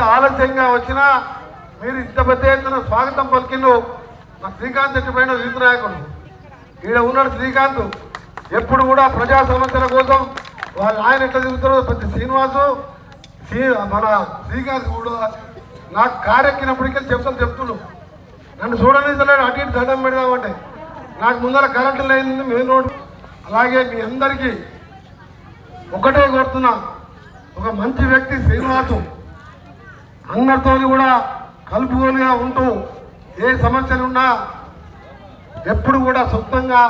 ఆలస్యంగా వచ్చినా మీరు ఇంత పెద్ద ఎత్తున స్వాగతం పలికిండు మా శ్రీకాంత్ ఎట్టిపోయిన యూత్ నాయకుడు ఈడ ఉన్నాడు శ్రీకాంత్. ఎప్పుడు కూడా ప్రజా సమస్యల కోసం వాళ్ళ ఆయన ఎట్లా తిరుగుతారో పెద్ద శ్రీనివాసు శ్రీ- మన శ్రీకాంత్ కూడా నాకు కారెక్కినప్పటికీ చెప్తాను చెప్తున్నాడు నన్ను చూడనిస్తలేడు అటు ఇటు దండం పెడదామంటే. నాకు ముందర కరెంటు లేని మెయిన్ రోడ్ అలాగే మీ అందరికీ ఒకటే కోరుతున్నా. ఒక మంచి వ్యక్తి శ్రీనివాసు. అందరితో కూడా కలుపుకోలుగా ఉంటూ ఏ సమస్యలున్నా ఎప్పుడు కూడా సొంతంగా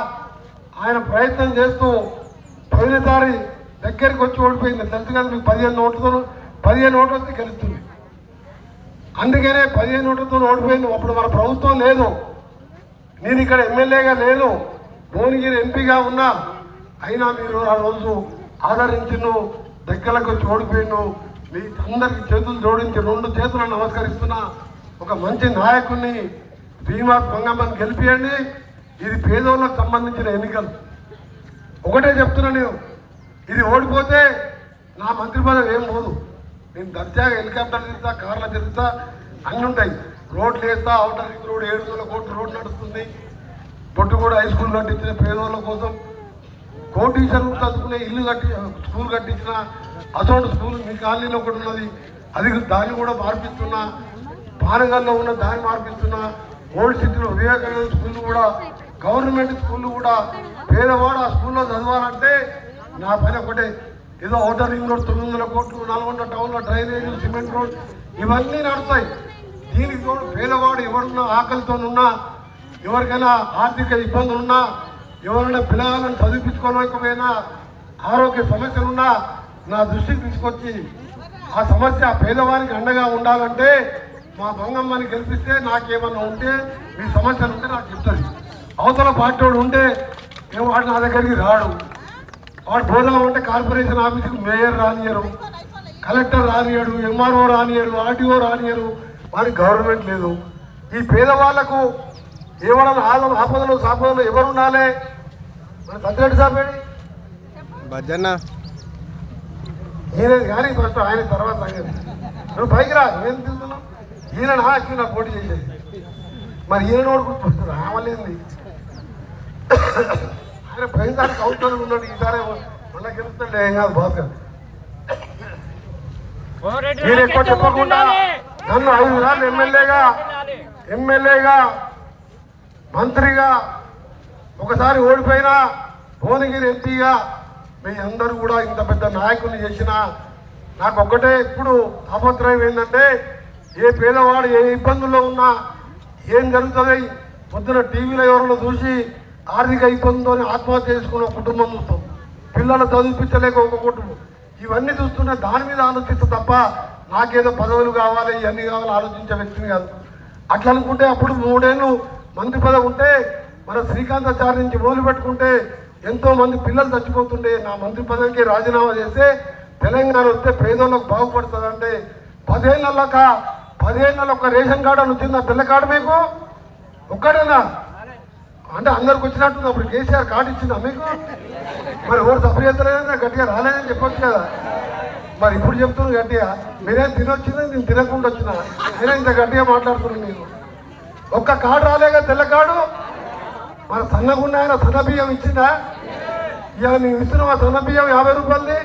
ఆయన ప్రయత్నం చేస్తూ పదినసారి దగ్గరికి వచ్చి ఓడిపోయింది. తెలుసు కదా మీకు పదిహేను నోట్లతో పదిహేను ఓట్లతో గెలుస్తుంది. అందుకనే పదిహేను ఓట్లతో ఓడిపోయింది. అప్పుడు మన ప్రభుత్వం లేదు. నేను ఇక్కడ ఎమ్మెల్యేగా లేను. భువనగిరి ఎంపీగా ఉన్నా. అయినా మీరు ఆ రోజు ఆదరించిను దగ్గరకు వచ్చి ఓడిపోయిను మీ అందరికి చేతులు జోడించి రెండు చేతులను నమస్కరిస్తున్నా ఒక మంచి నాయకుడిని భీమా మంగమ్మని గెలిపియండి. ఇది పేదోళ్ళకు సంబంధించిన ఎన్నికలు. ఒకటే చెప్తున్నా నేను. ఇది ఓడిపోతే నా మంత్రి పదవి ఏం పోదు. నేను దర్జాగా హెలికాప్టర్ తిరుగుతా కార్లో తిరుగుతా అన్నీ ఉంటాయి. రోడ్లు వేస్తా అవుటర్ రింగ్ రోడ్ ఏడు వందల కోట్ల రోడ్ నడుస్తుంది. పొట్టుగూడ హై స్కూల్ నడిచిన పేదోళ్ళ కోసం కోటీశ్వరులు చదువుకునే ఇల్లు కట్టి స్కూల్ కట్టించిన అసోంటి స్కూల్ మీ కాలనీలో ఒకటి ఉన్నది. అది దాన్ని కూడా మార్పిస్తున్నా. పానగల్లో ఉన్న దాన్ని మార్పిస్తున్నా. ఓల్డ్ సిటీలో వివేకానంద స్కూల్ కూడా గవర్నమెంట్ స్కూల్ కూడా పేదవాడు ఆ స్కూల్లో చదవాలంటే నా పైన ఒకటే. ఏదో అవుటర్ రింగ్ రోడ్ తొమ్మిది వందల కోట్లు నల్గొండ టౌన్లో డ్రైనేజ్ సిమెంట్ రోడ్ ఇవన్నీ నడుస్తాయి. దీనికి తోడు పేదవాడు ఎవరున్నా ఆకలితోనున్నా ఎవరికైనా ఆర్థిక ఇబ్బందులున్నా ఎవరైనా పిల్లలను చదివించుకోలేకపోయినా ఆరోగ్య సమస్యలున్నా నా దృష్టికి తీసుకొచ్చి ఆ సమస్య పేదవారికి అండగా ఉండాలంటే మా మంగమ్మని గెలిపిస్తే నాకేమన్నా ఉంటే మీ సమస్యలు ఉంటే నాకు చెప్తుంది అవతల పార్టీ వాడు ఉంటే మేము వాడు నా దగ్గరికి రాడు. వాడు పోదాం అంటే కార్పొరేషన్ ఆఫీస్కి మేయర్ రానియరు కలెక్టర్ రానియడు ఎంఆర్ఓ రానియరు ఆర్టీఓ రానియరు వారికి గవర్నమెంట్ లేదు. ఈ పేదవాళ్ళకు ఎవరైనా ఆద ఆపదలు సాపదలు ఎవరు ఉండాలి మన సాబేడి భజన ఈయన కానీ ఫస్ట్ ఆయన తర్వాత సంగతి నువ్వు పైకి రా ఏం తింటున్నావు? ఈయన నాకు నా పోటీ చేసేది. మరి ఈయన నోడుకుంటు రావలేంది ఆయన పోయినసారి కౌంటర్ ఉన్నాడు ఈసారి మళ్ళీ గెలుస్తాడు ఏం కాదు భాస్కర్. ఎక్కువ చెప్పకుండా నన్ను ఐదు సార్లు ఎమ్మెల్యేగా ఎమ్మెల్యేగా మంత్రిగా ఒకసారి ఓడిపోయినా భువనగిరి ఎంపీగా మీ అందరూ కూడా ఇంత పెద్ద నాయకుని చేసిన నాకు ఒక్కటే ఇప్పుడు తాపత్రయం ఏంటంటే ఏ పేదవాడు ఏ ఇబ్బందుల్లో ఉన్నా ఏం జరుగుతుంది? పొద్దున టీవీలో ఎవరిలో చూసి ఆర్థిక ఇబ్బందితో ఆత్మహత్య చేసుకున్న కుటుంబం చూస్తాం. పిల్లలు చదివించలేక ఒక కుటుంబం. ఇవన్నీ చూస్తుంటే దాని మీద ఆలోచిస్తే తప్ప నాకేదో పదవులు కావాలి ఇవన్నీ కావాలి ఆలోచించే వ్యక్తిని కాదు. అట్లా అనుకుంటే అప్పుడు మూడేళ్ళు మంత్రి పదవి ఉంటే మన శ్రీకాంతాచారి నుంచి మొదలు పెట్టుకుంటే ఎంతో మంది పిల్లలు చచ్చిపోతుండే నా మంత్రి పదవికి రాజీనామా చేస్తే తెలంగాణ వస్తే పేదోళ్ళకు బాగుపడుతుందంటే పదేళ్ళక పదేళ్ళలో ఒక రేషన్ కార్డు అని వచ్చిందా తెల్ల కార్డు మీకు? ఒక్కడేనా అంటే అందరికి వచ్చినట్టుంది అప్పుడు కేసీఆర్ కార్డు ఇచ్చిందా మీకు? మరి ఎవరు తప్పు చేస్తలేదని గట్టిగా రాలేదని చెప్పొచ్చు కదా. మరి ఇప్పుడు చెప్తున్నాను గట్టిగా మీరేం తినొచ్చింది? నేను తినకుండా వచ్చిన? నేనే ఇంత గట్టిగా మాట్లాడుతున్నాను నేను ఒక్క కార్డు రాలేగా తెల్ల కాడు? మన సన్నగున్న ఆయన సన్న బియ్యం ఇచ్చిందా? ఇవాళ నేను మా సన్న బియ్యం యాభై రూపాయలది.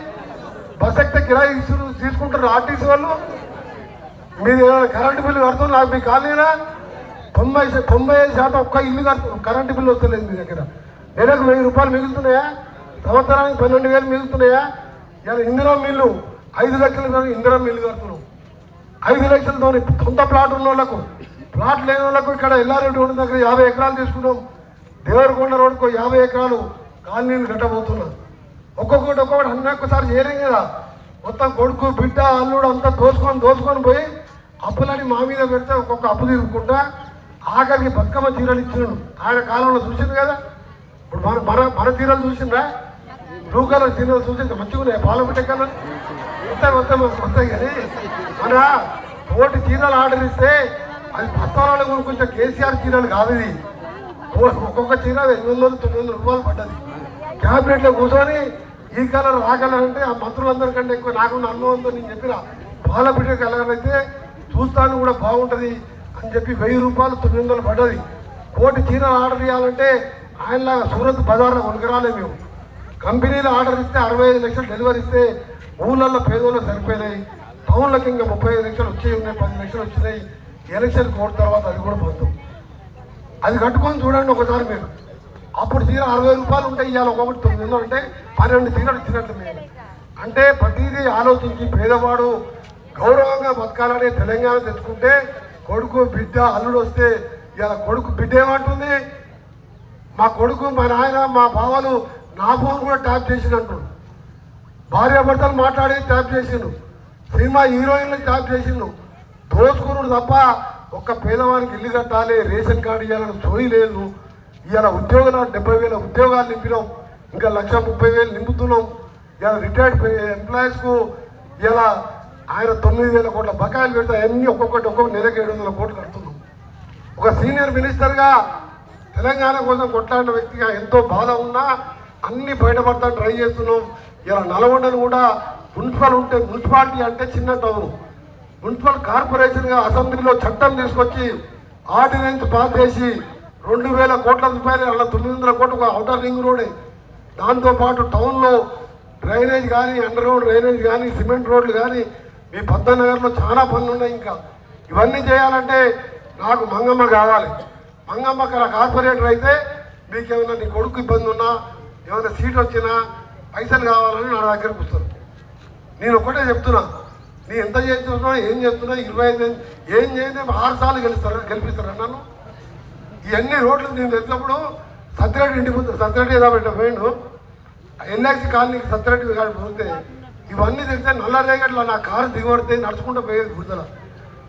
బస్ ఎక్కితే కిరాయి ఇస్తు తీసుకుంటారు ఆర్టీసీ వాళ్ళు. మీరు కరెంటు బిల్లు కడుతున్నారు? నాకు మీ కాలనీనా? తొంభై తొంభై ఐదు శాతం ఒక్క ఇల్లు కడుతున్నారు కరెంటు బిల్లు వస్తలేదు మీ దగ్గర. నెలకు వెయ్యి రూపాయలు మిగులుతున్నాయా? సంవత్సరానికి పన్నెండు వేలు మిగులుతున్నాయా? ఇలా ఇందిరా మిల్లు ఐదు లక్షలతో ఇందిరా మిల్లు కడుతున్నాం. ఐదు లక్షలతో సొంత ప్లాట్ ఉన్న వాళ్ళకు ప్లాట్ లేని వాళ్ళకు ఇక్కడ ఎల్లారెడ్డి రోడ్డు దగ్గర యాభై ఎకరాలు తీసుకున్నాం. దేవరకొండ రోడ్డుకు యాభై ఎకరాలు కాలనీలు కట్టబోతున్నారు. ఒక్కొక్కటి ఒక్కొక్కటి అన్ని ఒక్కసారి చేయలేం కదా. మొత్తం కొడుకు బిడ్డ అల్లుడు అంతా దోసుకొని దోసుకొని పోయి అప్పులని మా మీద పెడితే ఒక్కొక్క అప్పు తీసుకుంటా ఆఖరికి బతుకమ్మ తీరలు ఇచ్చినాడు ఆయన కాలంలో చూసింది కదా. ఇప్పుడు మన మన మన తీరలు చూసిందా బ్లూ కలర్ తీరలు చూసింది. మంచిగా ఉన్నాయి. పాలపిట్ట కలర్ మొత్తం మొత్తం కానీ మన కోటి తీరలు ఆర్డర్ ఇస్తే అది పత్తారాలు కొనుక్కొచ్చే కేసీఆర్ చీరలు కాదు ఇది ఒక్కొక్క చీర ఎనిమిది వందలు తొమ్మిది వందల రూపాయలు పడ్డది. క్యాబినెట్లో కూర్చొని ఈ కలర్ ఆ కలర్ అంటే ఆ మంత్రులందరికంటే ఎక్కువ నాకు అనుభవంతో నేను చెప్పిన. పాల కలర్ అయితే చూస్తాను కూడా బాగుంటుంది అని చెప్పి వెయ్యి రూపాయలు తొమ్మిది వందలు పడ్డది. కోటి చీరలు ఆర్డర్ చేయాలంటే ఆయనలాగా సూరత్ బజార్లో కొనుకరాలే మేము. కంపెనీలు ఆర్డర్ ఇస్తే అరవై ఐదు లక్షలు డెలివరీ ఇస్తే ఊళ్ళల్లో పేదోళ్ళు సరిపోయినాయి. టౌన్లకి ఇంకా ముప్పై ఐదు లక్షలు వచ్చాయి ఉన్నాయి పది లక్షలు వచ్చినాయి. ఎలక్షన్ కోడ్ తర్వాత అది కూడా పోతాం. అది కట్టుకొని చూడండి ఒకసారి మీరు. అప్పుడు చీర అరవై రూపాయలు ఉంటాయి ఇవాళ ఒకటి తొమ్మిది వందలు అంటే పన్నెండు చీరలు ఇచ్చినట్లు మీరు అంటే ప్రతిదీ ఆలోచించి పేదవాడు గౌరవంగా బతకాలని తెలంగాణ తెచ్చుకుంటే కొడుకు బిడ్డ అల్లుడు వస్తే ఇవాళ కొడుకు బిడ్డ ఏమంటుంది? మా కొడుకు మా నాయన మా బావలు నా ఫోన్ కూడా ట్యాప్ చేసినట్టు. భార్యాభర్తలు మాట్లాడి ట్యాప్ చేసిండు. సినిమా హీరోయిన్లు ట్యాప్ చేసిండు. దోచుకున్నాడు తప్ప ఒక్క పేదవానికి ఇల్లు కట్టాలి రేషన్ కార్డు ఇవ్వాలని సోయి లేదు. ఇవాళ ఉద్యోగాలు డెబ్బై వేల ఉద్యోగాలు నింపినాం. ఇంకా లక్ష ముప్పై వేలు నింపుతున్నాం. ఇవాళ రిటైర్డ్ ఎంప్లాయీస్కు ఇలా ఆయన తొమ్మిది వేల కోట్ల బకాయిలు పెడితే అవన్నీ ఒక్కొక్కటి ఒక్కొక్క నెలకు ఏడు వందల కోట్లు కడుతున్నాం. ఒక సీనియర్ మినిస్టర్గా తెలంగాణ కోసం కొట్లాడిన వ్యక్తిగా ఎంతో బాధ ఉన్నా అన్ని బయటపడతా ట్రై చేస్తున్నాం. ఇలా నల్గొండను కూడా మున్సిపల్ ఉంటే మున్సిపాలిటీ అంటే చిన్న టౌను. మున్సిపల్ కార్పొరేషన్గా అసెంబ్లీలో చట్టం తీసుకొచ్చి ఆర్డినెన్స్ పాస్ చేసి రెండు వేల కోట్ల రూపాయలు అలా తొమ్మిది వందల కోట్లు ఒక అవుటర్ రింగ్ రోడే దాంతోపాటు టౌన్లో డ్రైనేజ్ కానీ అండర్గ్రౌండ్ డ్రైనేజ్ కానీ సిమెంట్ రోడ్లు కానీ మీ నగర్లో చాలా పనులు ఉన్నాయి ఇంకా. ఇవన్నీ చేయాలంటే నాకు మంగమ్మ కావాలి. మంగమ్మ అక్కడ కార్పొరేటర్ అయితే మీకేమైనా నీ కొడుకు ఇబ్బంది ఉన్నా ఏమైనా సీట్ వచ్చినా పైసలు కావాలని నా దగ్గరకు వస్తారు. నేను ఒకటే చెప్తున్నా. నీ ఎంత చేస్తున్నా ఏం చేస్తున్నా ఇరవై ఐదు ఏం చేయని ఆరు సార్లు గెలుస్తారా గెలిపిస్తారా నన్ను ఇవన్నీ రోడ్లు నేను తెలిసినప్పుడు సత్యరెడ్డి ఇంటి ముందు సత్యరెడ్డి ఏదో పెట్ట పోయిండు ఎల్ఐసి కాలనీకి సత్యరెడ్డి కాడ పోతే ఇవన్నీ తెలిస్తే నల్ల రేగట్ల నా కారు దిగబడితే నడుచుకుంటూ పోయేది గుర్తల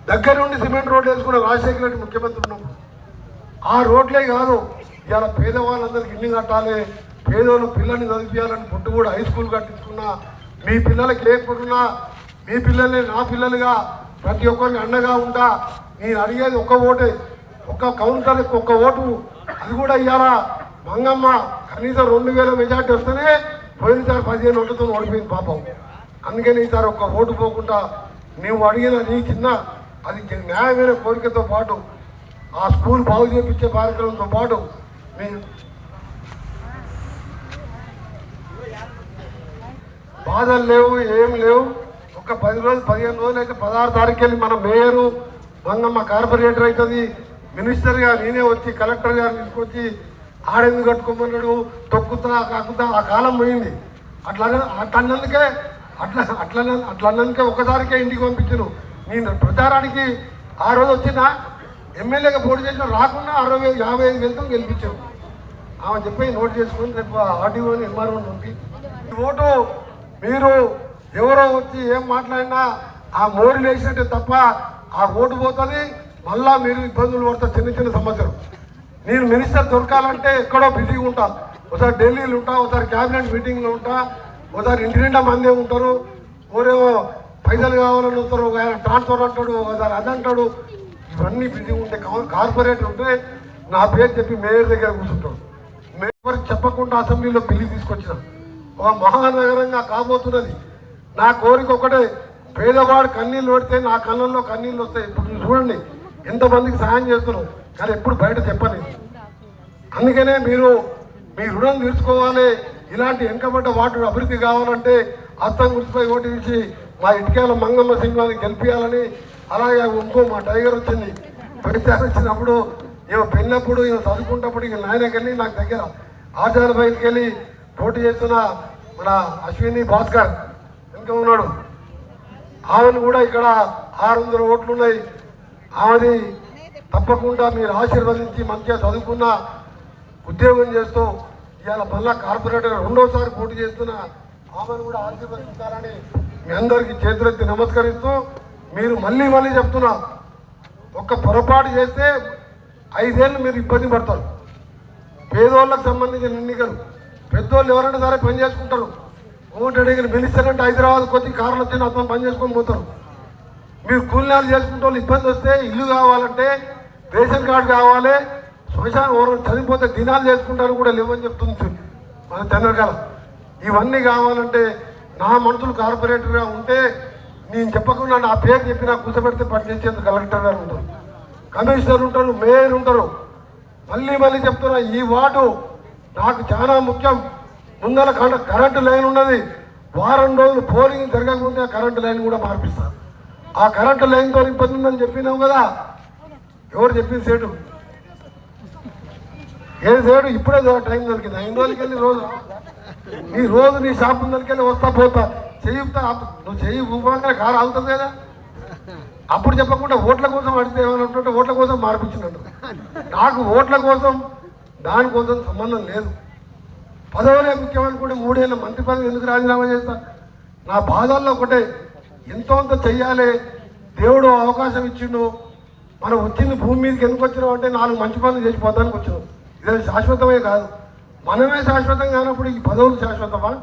దగ్గర నుండి సిమెంట్ రోడ్లు వేసుకున్న రాజశేఖర రెడ్డి ముఖ్యమంత్రి ఉన్నప్పుడు. ఆ రోడ్లే కాదు ఇవాళ పేదవాళ్ళందరికీ ఇల్లు కట్టాలి పేదోళ్ళు పిల్లల్ని చదివించాలని పుట్టు కూడా హై స్కూల్ కట్టించుకున్నా మీ పిల్లలకి లేకుండా మీ పిల్లల్ని నా పిల్లలుగా ప్రతి ఒక్కరికి అండగా ఉంటా. నేను అడిగేది ఒక్క ఓటే. ఒక్క కౌంటర్కి ఒక్క ఓటు. అది కూడా ఇవ్వాలా మంగమ్మ కనీసం రెండు వేల మెజార్టీ వస్తేనే పోయినసారి పదిహేను ఓట్లతో ఓడిపోయింది పాపం. అందుకని ఈసారి ఒక్క ఓటు పోకుండా నువ్వు అడిగిన నీ చిన్న అది న్యాయమైన కోరికతో పాటు ఆ స్కూల్ బాగు చేపించే కార్యక్రమంతో పాటు మీ బాధలు లేవు ఏం లేవు. ఒక పది రోజులు పదిహేను రోజులు అయితే పదహారు తారీఖు వెళ్ళి మన మేయరు మంగమ్మ కార్పొరేటర్ అవుతుంది. మినిస్టర్గా నేనే వచ్చి కలెక్టర్ గారు తీసుకొచ్చి ఆడెందుకు కట్టుకోమన్నాడు? తొక్కుతా కాకుతా ఆ కాలం పోయింది. అట్లా అట్లన్నందుకే అట్లా అట్లా అట్లన్నందుకే ఒకసారికే ఇంటికి పంపించను. నేను ప్రచారానికి ఆ రోజు వచ్చిన ఎమ్మెల్యేగా పోటీ చేసిన రాకుండా అరవై వేలు యాభై ఐదు వెళ్తాం గెలిపించాము ఆమె చెప్పి నోట్ చేసుకొని రేపు ఆర్డీఓని ఎంఆర్ఓని పంపి. ఓటు మీరు ఎవరో వచ్చి ఏం మాట్లాడినా ఆ మోడీ వేసినట్టే తప్ప ఆ ఓటు పోతుంది. మళ్ళా మీరు ఇబ్బందులు పడతారు చిన్న చిన్న సమస్యలు. నేను మినిస్టర్ దొరకాలంటే ఎక్కడో బిజీగా ఉంటా. ఒకసారి ఢిల్లీలో ఉంటా ఒకసారి క్యాబినెట్ మీటింగ్లో ఉంటా. ఒకసారి ఇంటి నిండా మందే ఉంటారు. ఓరేమో పైసలు కావాలని ఉంటారు ఒక ఆయన ట్రాన్స్ఫర్ అంటాడు ఒకసారి అది అంటాడు. ఇవన్నీ బిజీగా ఉంటే కార్పొరేట్ ఉంటే నా పేరు చెప్పి మేయర్ దగ్గర కూర్చుంటాడు. మేయర్ చెప్పకుండా అసెంబ్లీలో బిల్లు తీసుకొచ్చిన. ఒక మహానగరంగా కాబోతున్నది. నా కోరిక ఒకటే పేదవాడు కన్నీళ్ళు పడితే నా కళ్ళల్లో కన్నీళ్ళు వస్తాయి. ఇప్పుడు చూడండి ఎంతమందికి సహాయం చేస్తున్నాం కానీ ఎప్పుడు బయట చెప్పని అందుకనే మీరు మీ రుణం తీర్చుకోవాలి. ఇలాంటి వెనుకబడ్డ వాటి అభివృద్ధి కావాలంటే అర్థం గుర్తుపై ఓటు ఇచ్చి మా ఇటుకాల మంగమ్మ సింహాన్ని గెలిపించాలని అలాగే ఇంకో మా టైగర్ వచ్చింది. పరిచయం వచ్చినప్పుడు ఈమె పెళ్ళినప్పుడు ఈమె చదువుకుంటప్పుడు ఇక నాయనకి వెళ్ళి నాకు దగ్గర ఆచార్య బయటికి వెళ్ళి పోటీ చేస్తున్న మన అశ్విని భాస్కర్. ఇంకా ఉన్నాడు. ఆమెను కూడా ఇక్కడ ఆరు వందల ఓట్లు ఉన్నాయి ఆమెది తప్పకుండా మీరు ఆశీర్వదించి మంచిగా చదువుకున్న ఉద్యోగం చేస్తూ ఇవాళ మళ్ళా కార్పొరేటర్ రెండోసారి పోటీ చేస్తున్న ఆమెను కూడా ఆశీర్వదించాలని మీ అందరికీ చేతులెత్తి నమస్కరిస్తూ మీరు మళ్ళీ మళ్ళీ చెప్తున్నా ఒక్క పొరపాటు చేస్తే ఐదేళ్ళు మీరు ఇబ్బంది పడతారు. పేదోళ్ళకు సంబంధించిన ఎన్నికలు పెద్దోళ్ళు ఎవరైనా సరే పని చేసుకుంటారు. ఓటు అడిగిన మినిస్టర్ హైదరాబాద్ కొద్ది కార్లు వచ్చి అతను పని చేసుకొని పోతారు. మీరు కూలినాలు చేసుకుంటే వాళ్ళు ఇబ్బంది వస్తే ఇల్లు కావాలంటే రేషన్ కార్డు కావాలి శ్మశాన ఎవరైనా చనిపోతే దినాలు చేసుకుంటారు కూడా లేవని చెప్తుంది మన చంద్రకళ ఇవన్నీ కావాలంటే నా మనుషులు కార్పొరేటర్గా ఉంటే నేను చెప్పకుండా నా పేరు చెప్పి నాకు కూర్చోబెడితే పనిచేసేందుకు కలెక్టర్ గారు ఉంటారు. కమిషనర్ ఉంటారు మేయర్ ఉంటారు. మళ్ళీ మళ్ళీ చెప్తున్నా ఈ వార్డు నాకు చాలా ముఖ్యం. ముందర కరెంట్ కరెంటు లైన్ ఉన్నది. వారం రోజులు పోలింగ్ జరగకముందే కరెంటు లైన్ కూడా మార్పిస్తారు. ఆ కరెంటు లైన్తో ఇబ్బంది ఉందని చెప్పినాం కదా? ఎవరు చెప్పింది సేటు? ఏ సేటు? ఇప్పుడే టైం దొరికింది. ఐదు రోజులకి వెళ్ళి రోజు. నీ రోజు నీ షాప్ ముందరికి వెళ్ళి వస్తా పోతా. చెయ్యితా నువ్వు చెయ్యి ఊపంగా కారు అవుతుంది కదా? అప్పుడు చెప్పకుండా ఓట్ల కోసం అడిగితే ఏమన్నట్టు ఓట్ల కోసం మార్పించినట్టు నాకు ఓట్ల కోసం దానికోసం సంబంధం లేదు. పదవులే ముఖ్యమనుకుంటే మూడేళ్ళ మంత్రి పదవి ఎందుకు రాజీనామా చేస్తా? నా బాధల్లో ఒకటే ఎంతో అంత చెయ్యాలి దేవుడు అవకాశం ఇచ్చిండు. మనం వచ్చింది భూమి మీదకి ఎందుకు వచ్చినాం అంటే నాలుగు మంచి పనులు చేసి పోతానికి వచ్చినాం. ఇది శాశ్వతమే కాదు. మనమే శాశ్వతం కానప్పుడు ఈ పదవులు శాశ్వతమా?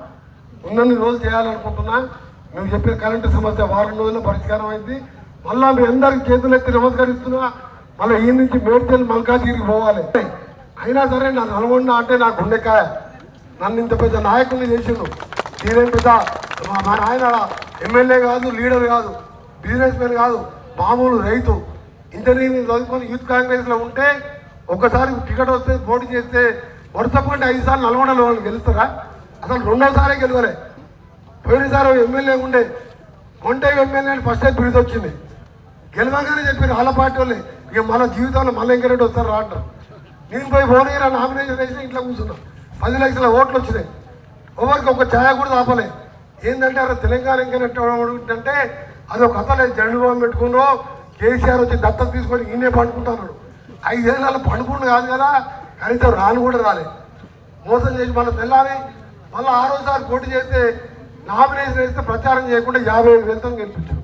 ఉన్నన్ని రోజులు చేయాలనుకుంటున్నా. మేము చెప్పిన కరెంటు సమస్య వారం రోజుల్లో పరిష్కారం అయింది. మళ్ళా మీ అందరికి చేతులు ఎత్తి నమస్కరిస్తున్నా. మళ్ళీ ఈ నుంచి మేడ్చల్ మల్కాజిగిరికి పోవాలి. అయినా సరే నా నల్గొండ అంటే నా గుండెకాయ. నన్ను ఇంత పెద్ద నాయకుడిని చేసిండు నేనేం పెద్ద మా మా నాయన ఎమ్మెల్యే కాదు లీడర్ కాదు బిజినెస్ మ్యాన్ కాదు మామూలు రైతు. ఇంజనీరింగ్ చదువుకొని యూత్ కాంగ్రెస్లో ఉంటే ఒకసారి టికెట్ వస్తే పోటీ చేస్తే వరుస పంటే ఐదు సార్లు నల్గొండలో వాళ్ళు గెలుస్తారా? అసలు రెండోసారే గెలవలే. పోయినసారి ఎమ్మెల్యే ఉండే కొంటే ఎమ్మెల్యే అని ఫస్ట్ టైం బిరుదు వచ్చింది. గెలవగానే చెప్పారు వాళ్ళ పార్టీ వాళ్ళే. ఇక మన జీవితంలో మళ్ళీ ఇంకెరెడ్డి వస్తారు రా అంటారు. నేను పోయి భువనగిరి నామినేషన్ వేసి ఇంట్లో కూర్చున్నా. పది లక్షల ఓట్లు వచ్చినాయి. ఎవరికి ఒక ఛాయ కూడా ఆపలే. ఏంటంటే అక్కడ తెలంగాణ ఇంకెరెడ్డి అంటే అది ఒక కథలే జండు పెట్టుకున్నారో పెట్టుకున్నో కేసీఆర్ వచ్చి దత్తత తీసుకొని ఈయనే పండుకుంటున్నాడు. ఐదేళ్ళ పండుకుండు కాదు కదా కనీసం రాను కూడా రాలే. మోసం చేసి మళ్ళీ తెల్లాలి మళ్ళీ ఆ రోజుసారి పోటీ చేస్తే నామినేషన్ వేస్తే ప్రచారం చేయకుండా యాభై ఐదు వేలతో గెలిపించారు.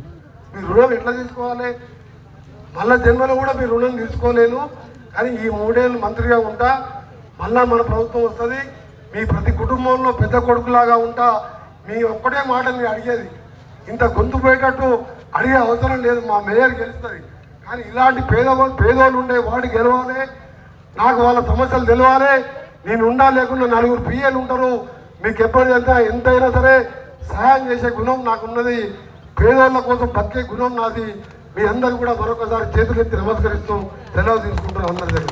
మీ రుణం ఎట్లా తీసుకోవాలి? మళ్ళీ జన్మలో కూడా మీ రుణం తీసుకోలేను. కానీ ఈ మూడేళ్ళు మంత్రిగా ఉంటా మళ్ళా మన ప్రభుత్వం వస్తుంది మీ ప్రతి కుటుంబంలో పెద్ద కొడుకులాగా ఉంటా మీ ఒక్కటే మాట మీరు అడిగేది. ఇంత గొంతు పోయేటట్టు అడిగే అవసరం లేదు మా మేయర్ గెలుస్తుంది. కానీ ఇలాంటి పేదవాళ్ళు పేదోళ్ళు ఉండే వాడు గెలవాలి నాకు వాళ్ళ సమస్యలు తెలవాలి నేను ఉండా లేకుండా నలుగురు పిఎలు ఉంటారు మీకు ఎప్పటి ఎంత ఎంతైనా సరే సహాయం చేసే గుణం నాకున్నది పేదోళ్ళ కోసం బతికే గుణం నాది. మీ అందరూ కూడా మరొకసారి చేతులెత్తి నమస్కరిస్తూ సెలవు తీసుకుంటున్నాను అందరి దగ్గర